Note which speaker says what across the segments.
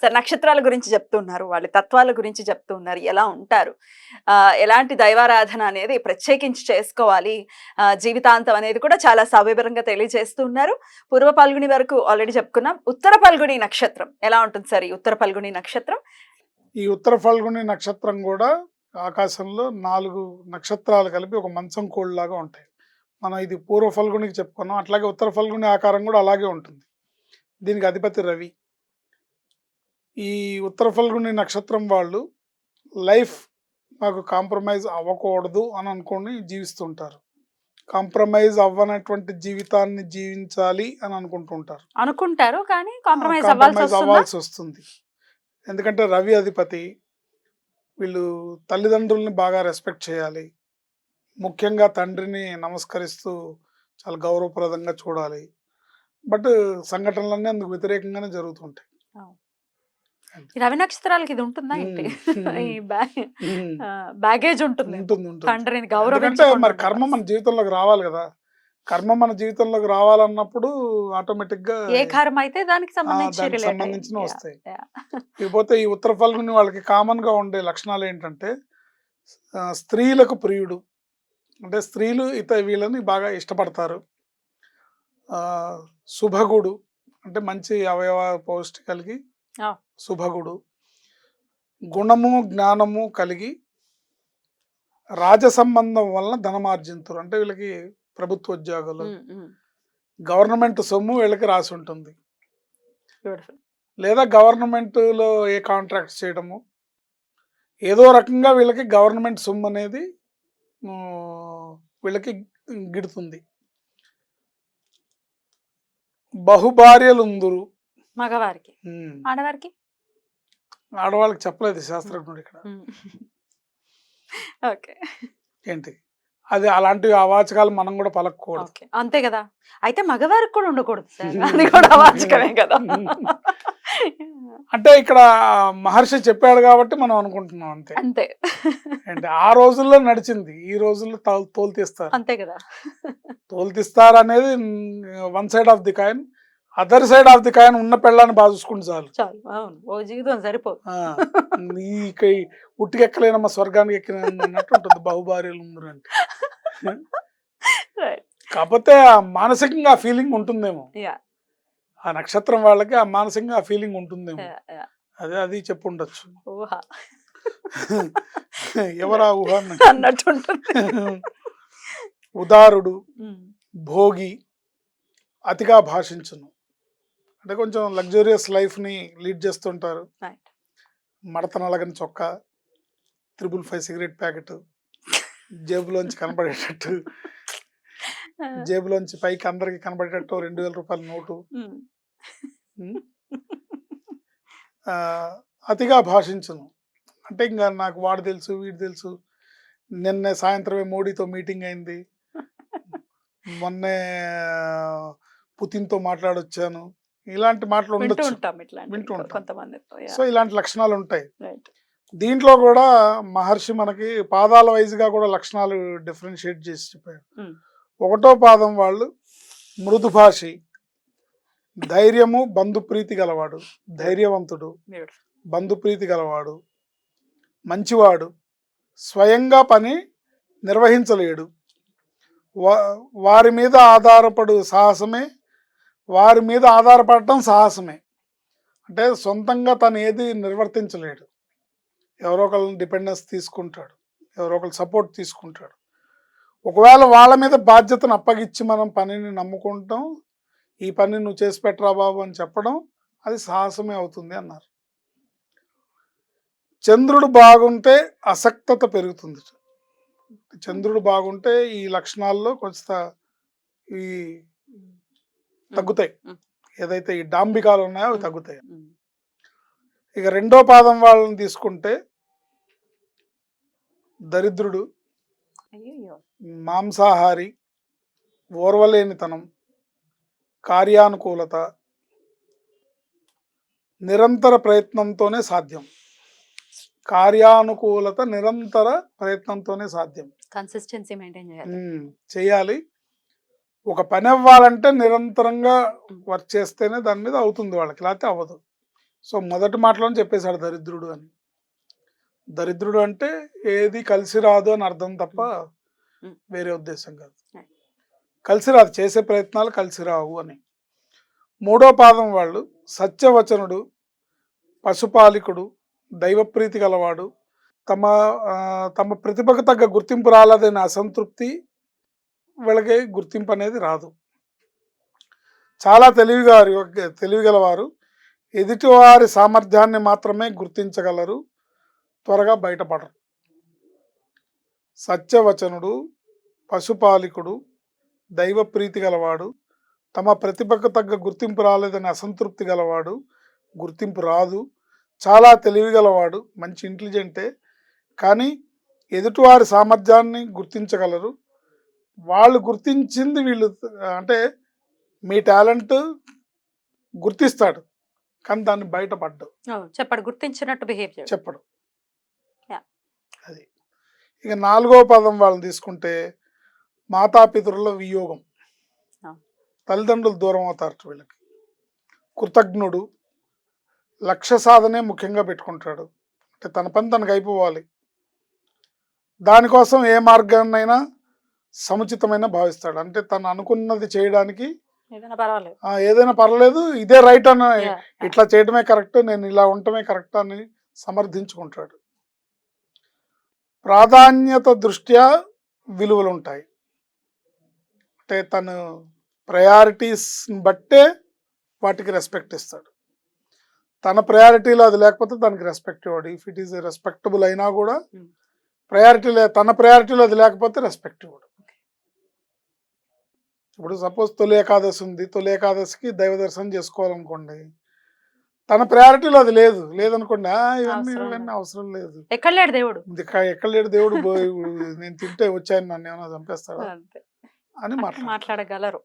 Speaker 1: Sir నక్షత్రాల గురించి చెప్తున్నారు వాళ్ళ తత్వాల గురించి చెప్తున్నారు ఎలా ఉంటారు. ఎలాంటి దైవారాధన అనేది ప్రత్యేకించి చేసుకోవాలి. జీవితాంతం అనేది కూడా చాలా సవివరంగా తెలియజేస్తున్నారు. పూర్వ పల్గుని వరకు ఆల్రెడీ చెప్పుకున్నాం. ఉత్తర పల్గుని నక్షత్రం ఎలా ఉంటుంది సార్ ఈ ఉత్తర పల్గుని నక్షత్రం?
Speaker 2: ఈ ఉత్తర ఫల్గుని నక్షత్రం కూడా ఆకాశంలో నాలుగు నక్షత్రాలు కలిపి ఒక మంచం కోళ్ళలాగా ఉంటాయి. మనం ఇది పూర్వ ఫల్గునికి చెప్పుకున్నాం. అట్లాగే ఉత్తర ఫల్గుని ఆకారం కూడా అలాగే ఉంటుంది. దీనికి అధిపతి రవి. ఈ ఉత్తర ఫల్గుని నక్షత్రం వాళ్ళు లైఫ్ మాకు కాంప్రమైజ్ అవ్వకూడదు అని అనుకొని జీవిస్తుంటారు. కాంప్రమైజ్ అవ్వనటువంటి జీవితాన్ని జీవించాలి అని అనుకుంటుంటారు.
Speaker 1: అనుకుంటారు కానీ కాంప్రమైజ్ అవ్వాల్సి వస్తుందా?
Speaker 2: ఎందుకంటే రవి అధిపతి వీళ్ళు తల్లిదండ్రుల్ని బాగా రెస్పెక్ట్ చేయాలి. ముఖ్యంగా తండ్రిని నమస్కరిస్తూ చాలా గౌరవప్రదంగా చూడాలి. బట్ సంఘటనలన్నీ అందుకు వ్యతిరేకంగానే జరుగుతుంటాయి.
Speaker 1: రవి నక్షత్రాలకి ఇది ఉంటుందా ఏంటి. ఈ బ్యాగేజ్ ఉంటుంది. తండ్రిని గౌరవించకుండా
Speaker 2: మరి కర్మ మన జీవితంలోకి రావాలి కదా. కర్మ మన జీవితంలోకి రావాలన్నప్పుడు ఆటోమేటిక్గా
Speaker 1: ఏ కర్మ అయితే దానికి
Speaker 2: సంబంధించిన. వస్తాయి. ఇకపోతే ఈ ఉత్తర ఫల్గుని వాళ్ళకి కామన్గా ఉండే లక్షణాలు ఏంటంటే స్త్రీలకు ప్రియుడు. అంటే స్త్రీలు ఇత వీళ్ళని బాగా ఇష్టపడతారు. శుభగుడు అంటే మంచి అవయవ పౌష్టి శుభగుడు. గుణము జ్ఞానము కలిగి రాజ సంబంధం వలన ధనమార్జింతురు. అంటే వీళ్ళకి ప్రభుత్వ ఉద్యోగాలు. గవర్నమెంట్ సొమ్ము వీళ్ళకి రాసి ఉంటుంది. లేదా గవర్నమెంట్లో ఏ కాంట్రాక్ట్స్ చేయడము. ఏదో రకంగా వీళ్ళకి గవర్నమెంట్ సొమ్ము అనేది వీళ్ళకి గిడుతుంది. బహుభార్యలు ఉందురు
Speaker 1: మగవారికి. ఆడవారికి?
Speaker 2: ఆడవాళ్ళకి చెప్పలేదు శాస్త్రజ్ఞుడు ఇక్కడ.
Speaker 1: ఓకే.
Speaker 2: ఏంటి? అది అలాంటి అవాచకాలు మనం కూడా పలకకూడదు.
Speaker 1: ఓకే. అంతే కదా? అయితే మగవారికి కూడా ఉండకూడదు సార్. అది కూడా అవాచకమే కదా?
Speaker 2: అంటే ఇక్కడ మహర్షి చెప్పాడు కాబట్టి మనం అనుకుంటున్నాం అంతే.
Speaker 1: అంతే.
Speaker 2: ఏంటి? ఆ రోజుల్లో నడిచింది. ఈ రోజుల్లో తోలు తీస్తారు
Speaker 1: అంతే కదా?
Speaker 2: తోలు తీస్తారు అనేది one side of the coin. Other side of the coin ఉన్న పెళ్ళాన్ని బాగా చూసుకుంటే చాలు.
Speaker 1: చాలు అవును. ఓ జీవితం సరిపోదు.
Speaker 2: ఆ, నీ కై ఉట్టికెక్కలేనమ్మా స్వర్గానికి ఎక్కిన అన్నట్టు ఉంటుంది బహుభార్యలు ముందు అంటే. కాకపోతే ఆ మానసికంగా ఆ ఫీలింగ్ ఉంటుందేమో. ఆ నక్షత్రం వాళ్ళకి ఆ మానసికంగా ఆ ఫీలింగ్ ఉంటుందేమో. అదే అది చెప్పు ఉండొచ్చు ఎవరా ఊహ అన్న?
Speaker 1: అన్నట్టు
Speaker 2: ఉదారుడు
Speaker 1: ఉమ్,
Speaker 2: భోగి అతిగా భాషించును. అంటే కొంచెం లగ్జూరియస్ని లీడ్ చేస్తుంటారు. మడత నలగని చొక్కా త్రిబుల్ ఫైవ్ సిగరెట్ ప్యాకెట్ జేబులోంచి కనబడేటట్టు జేబులోంచి పైకి అందరికి కనబడేటట్టు రెండు వేల రూపాయల నోటు. అతిగా భాషించును. అంటే ఇంకా నాకు వాడు తెలుసు వీడు తెలుసు. నిన్న సాయంత్రమే మోడీతో మీటింగ్ అయింది. మొన్నే పుతిన్తో మాట్లాడొచ్చాను. ఇలాంటి మాటలు ఉండొచ్చు. వింటూ ఉంటాం. సో ఇలాంటి లక్షణాలు ఉంటాయి. దీంట్లో కూడా మహర్షి మనకి పాదాల వైజ్గా కూడా లక్షణాలు డిఫరెన్షియేట్ చేసి చెప్పాడు
Speaker 1: ఉమ్.
Speaker 2: ఒకటో పాదం వాళ్ళు మృదు భాషి ధైర్యము బంధుప్రీతి గలవాడు ధైర్యవంతుడు బంధుప్రీతి గలవాడు మంచివాడు స్వయంగా పని నిర్వహించలేడు. వారి మీద ఆధారపడు సాహసమే వారి మీద ఆధారపడటం సాహసమే. అంటే సొంతంగా తను ఏది నిర్వర్తించలేడు. ఎవరో ఒకళ్ళని డిపెండెన్స్ తీసుకుంటాడు. ఎవరో ఒకళ్ళు సపోర్ట్ తీసుకుంటాడు. ఒకవేళ వాళ్ళ మీద బాధ్యతను అప్పగిచ్చి మనం పనిని నమ్ముకుంటాం ఈ పని నువ్వు చేసి పెట్టరా బాబు అని చెప్పడం అది సాహసమే అవుతుంది అన్నారు. చంద్రుడు బాగుంటే అసక్తత పెరుగుతుంది. చంద్రుడు బాగుంటే ఈ లక్షణాల్లో కొంత ఈ తగ్గుతాయి. ఏదైతే ఈ డాంబికాలు ఉన్నాయో అవి తగ్గుతాయి. ఇక రెండో పాదం వాళ్ళని తీసుకుంటే దరిద్రుడు. మాంసాహారి ఓర్వలేనితనం కార్యానుకూలత నిరంతర ప్రయత్నంతోనే సాధ్యం. కార్యానుకూలత నిరంతర ప్రయత్నంతోనే సాధ్యం.
Speaker 1: కన్సిస్టెన్సీ మెయింటైన్ చేయాలి.
Speaker 2: చేయాలి. ఒక పని అవ్వాలంటే నిరంతరంగా వర్క్ చేస్తేనే దాని మీద అవుతుంది వాళ్ళకి లేకపోతే అవ్వదు. సో మొదటి మాటలోనే చెప్పేశాడు దరిద్రుడు అని. దరిద్రుడు అంటే ఏది కలిసి రాదు అని అర్థం తప్ప. వేరే ఉద్దేశం కాదు. కలిసి రాదు చేసే ప్రయత్నాలు కలిసి రావు అని. మూడో పాదం వాళ్ళు సత్యవచనుడు పశుపాలికుడు దైవప్రీతి గలవాడు. తమ తమ ప్రతిభకు తగ్గ గుర్తింపు రాలేదనే అసంతృప్తి వీళ్ళకి గుర్తింపు అనేది రాదు. చాలా తెలివిగా తెలివిగలవారు. ఎదుటివారి సామర్థ్యాన్ని మాత్రమే గుర్తించగలరు. త్వరగా బయటపడరు. సత్యవచనుడు పశుపాలికుడు దైవ ప్రీతి గలవాడు తమ ప్రతిభకు తగ్గ గుర్తింపు రాలేదని అసంతృప్తి గలవాడు గుర్తింపు రాదు. చాలా తెలివి గలవాడు మంచి ఇంటెలిజెంటే కానీ ఎదుటివారి సామర్థ్యాన్ని గుర్తించగలరు. వాళ్ళు గుర్తించింది వీళ్ళు అంటే మీ టాలెంట్ గుర్తిస్తాడు కానీ దాన్ని బయటపడ్డు.
Speaker 1: చెప్పండి గుర్తించినట్టు బిహేవ్
Speaker 2: చెప్పడు. అది. ఇక నాలుగో పదం వాళ్ళని తీసుకుంటే మాతాపితరుల వియోగం. తల్లిదండ్రులు దూరం అవుతారు వీళ్ళకి. కృతజ్ఞుడు లక్ష్య సాధనే ముఖ్యంగా పెట్టుకుంటాడు. అంటే తన పని తనకు అయిపోవాలి. దానికోసం ఏ మార్గాన్నైనా సముచితమైన భావిస్తాడు. అంటే తను అనుకున్నది చేయడానికి
Speaker 1: ఏదైనా పర్వాలేదు.
Speaker 2: ఇదే రైట్ అని. ఇట్లా చేయడమే కరెక్ట్ నేను ఇలా ఉండటమే కరెక్ట్ అని సమర్థించుకుంటాడు. ప్రాధాన్యత దృష్ట్యా విలువలు ఉంటాయి అంటే తను ప్రయారిటీస్ బట్టే వాటికి రెస్పెక్ట్ ఇస్తాడు. తన ప్రయారిటీలో అది లేకపోతే దానికి రెస్పెక్ట్ ఇవ్వడు. ఇఫ్ ఇట్ ఈస్ రెస్పెక్టబుల్ అయినా కూడా. ప్రయారిటీ తన ప్రయారిటీలో అది లేకపోతే రెస్పెక్ట్ ఇవ్వడు. ఇప్పుడు సపోజ్ తొలి ఏకాదశి ఉంది. తొలి ఏకాదశికి దైవ దర్శనం చేసుకోవాలనుకోండి. తన ప్రయారిటీలో అది లేదు. లేదనుకోండి. "ఆ, ఇవన్నీ
Speaker 1: అవసరం
Speaker 2: ఇవన్నీ
Speaker 1: లేదు."
Speaker 2: అవసరం లేదు.
Speaker 1: ఎక్కడ లేడు దేవుడు?
Speaker 2: ఎక్కడ లేడు దేవుడు? నేను తింటే వచ్చాను నన్ను ఏమైనా చంపేస్తాడా?
Speaker 1: అంతే.
Speaker 2: అని మాట్లాడగలరు.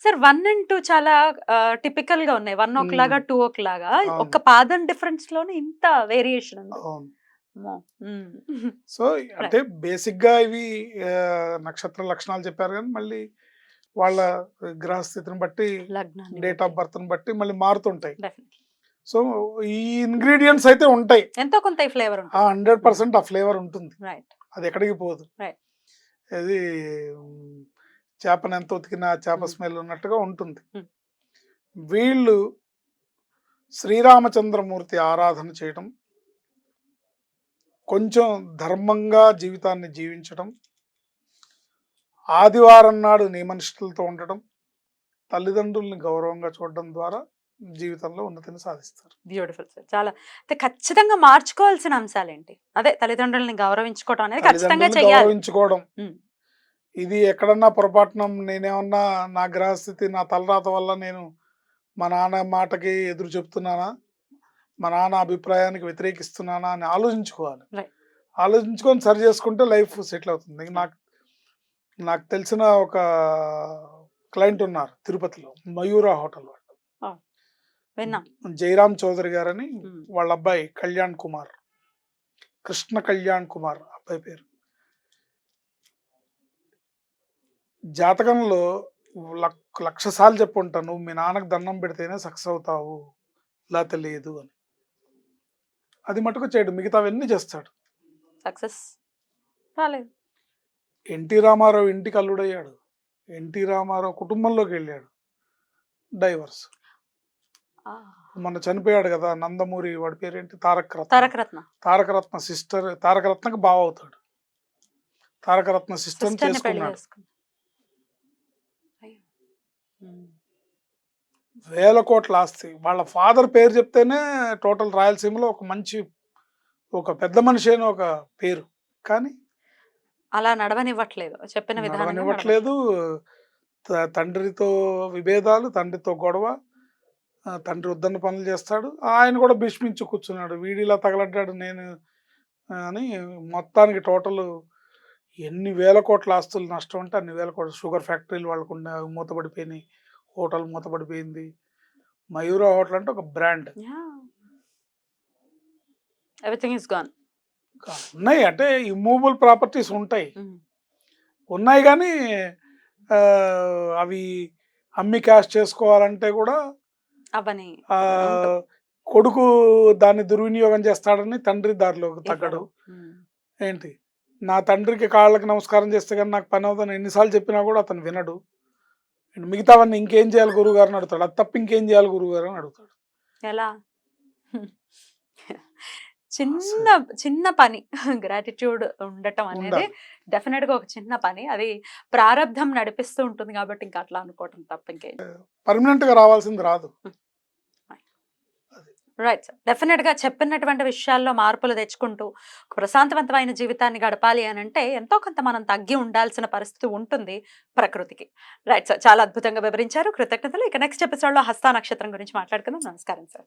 Speaker 1: సార్ వన్ అండ్ టూ చాలా టిపికల్గా ఉన్నాయి. వన్ ఒక
Speaker 2: మ్మ్.
Speaker 1: లాగా టూ ఒక లాగా
Speaker 2: అవును.
Speaker 1: ఒక పాదం డిఫరెన్స్లోనే ఇంత వేరియేషన్ ఉంది.
Speaker 2: సో అంటే బేసిక్గా ఇవి నక్షత్ర లక్షణాలు చెప్పారు కానీ మళ్ళీ వాళ్ళ గ్రహస్థితిని బట్టి డేట్ ఆఫ్ బర్త్ బట్టి మళ్ళీ మారుతుంటాయి. సో ఈ ఇంగ్రీడియంట్స్ అయితే ఉంటాయి
Speaker 1: ఎంతో కొంత ఫ్లేవర్
Speaker 2: హండ్రెడ్ పర్సెంట్ ఆ ఫ్లేవర్ ఉంటుంది అది ఎక్కడికి పోదు. అది చేపను ఎంత ఉతికినా చేప. స్మెల్ ఉన్నట్టుగా ఉంటుంది. వీళ్ళు శ్రీరామచంద్రమూర్తి ఆరాధన చేయటం కొంచెం ధర్మంగా జీవితాన్ని జీవించడం ఆదివారం నాడు నియమనిష్టలతో ఉండటం తల్లిదండ్రుల్ని గౌరవంగా చూడడం ద్వారా జీవితంలో ఉన్నతిని సాధిస్తారు.
Speaker 1: బ్యూటిఫుల్ సార్ చాలా అయితే ఖచ్చితంగా మార్చుకోవాల్సిన అంశాలు ఏంటి అదే తల్లిదండ్రులని గౌరవించుకోవడం అనేది ఖచ్చితంగా
Speaker 2: గౌరవించుకోవడం. ఇది ఎక్కడన్నా పొరపాటున నేనేమన్నా నా గ్రహస్థితి నా తలరాత వల్ల నేను మా నాన్న మాటకి ఎదురు చెప్తున్నానా? మా నాన్న అభిప్రాయానికి వ్యతిరేకిస్తున్నానా? అని ఆలోచించుకోవాలి. ఆలోచించుకొని సరి చేసుకుంటే లైఫ్ సెటిల్ అవుతుంది. నాకు నాకు తెలిసిన ఒక క్లయింట్ ఉన్నారు తిరుపతిలో మయూరా హోటల్ వాళ్ళు. జయరామ్ చౌదరి గారని. వాళ్ళ అబ్బాయి కళ్యాణ్ కుమార్ కృష్ణ కళ్యాణ్ కుమార్ అబ్బాయి పేరు. జాతకంలో లక్- లక్ష సార్లు చెప్పుంటాను నువ్వు మీ నాన్నకు దండం పెడితేనే సక్సెస్ అవుతావు ఇలా తెలియదు అని. అది మటుకు చేయడు మిగతావన్నీ చేస్తాడు.
Speaker 1: సక్సెస్ రాలేదు.
Speaker 2: ఎన్టీ రామారావు ఇంటికి అల్లుడయ్యాడు. ఎన్టీ రామారావు కుటుంబంలోకి వెళ్ళాడు. డైవర్స్. మొన్న చనిపోయాడు కదా నందమూరి వాడి పేరేంటి? తారక రత్న
Speaker 1: తారక రత్న
Speaker 2: తారకరత్న సిస్టర్ తారకరత్నకు బావ అవుతాడు తారకరత్న సిస్టర్ చేసుకున్నాడు. వేల కోట్ల ఆస్తి. వాళ్ళ ఫాదర్ పేరు చెప్తేనే టోటల్ రాయలసీమలో ఒక మంచి ఒక పెద్ద మనిషి అని ఒక పేరు. కానీ
Speaker 1: అలా నడవనివ్వట్లేదు. చెప్పిన విధానం
Speaker 2: నడవనివ్వట్లేదు. తండ్రితో విభేదాలు తండ్రితో గొడవ తండ్రి వద్దన్న పనులు చేస్తాడు. ఆయన కూడా భీష్మించి కూర్చున్నాడు. వీడిలా తగలడ్డాడు నేను అని మొత్తానికి టోటల్ ఎన్ని వేల కోట్ల ఆస్తులు నష్టం అంటే అన్ని వేల కోట్ల షుగర్ ఫ్యాక్టరీలు వాళ్ళకు మూతపడిపోయినాయి. హోటల్ మూతపడిపోయింది. మయూర హోటల్ అంటే ఒక బ్రాండ్.
Speaker 1: Everything is gone.
Speaker 2: ఉన్నాయి. అంటే ఇమూవబుల్ ప్రాపర్టీస్ ఉంటాయి. ఉన్నాయి కానీ అవి అమ్మి క్యాష్ చేసుకోవాలంటే కూడా
Speaker 1: అవని
Speaker 2: కొడుకు దాన్ని దుర్వినియోగం చేస్తాడని తండ్రి దారిలోకి తగ్గడు. ఏంటి? నా తండ్రికి కాళ్ళకి నమస్కారం చేస్తే కానీ నాకు పని అవుతుందని ఎన్నిసార్లు చెప్పినా కూడా అతను వినడు. మిగతావన్నీ ఇంకేం చేయాలి గురువు గారు అని అడుగుతాడు. అది తప్ప ఇంకేం చేయాలి గురువు గారు అని అడుగుతాడు.
Speaker 1: ఎలా? చిన్న చిన్న పని. గ్రాటిట్యూడ్ ఉండటం అనేది. డెఫినెట్గా ఒక చిన్న పని. అది ప్రారంధం నడిపిస్తూ ఉంటుంది కాబట్టి ఇంకా అట్లా అనుకోవటం తప్ప ఇంకేం.
Speaker 2: పర్మనెంట్గా రావాల్సింది రాదు.
Speaker 1: రైట్ సార్ డెఫినెట్గా చెప్పినటువంటి విషయాల్లో మార్పులు తెచ్చుకుంటూ ప్రశాంతవంతమైన జీవితాన్ని గడపాలి అని అంటే ఎంతో కొంత మనం తగ్గి ఉండాల్సిన పరిస్థితి ఉంటుంది ప్రకృతికి. రైట్ సార్ చాలా అద్భుతంగా వివరించారు. కృతజ్ఞతలు. ఇక నెక్స్ట్ ఎపిసోడ్లో హస్త నక్షత్రం గురించి మాట్లాడుకుందాం. నమస్కారం సార్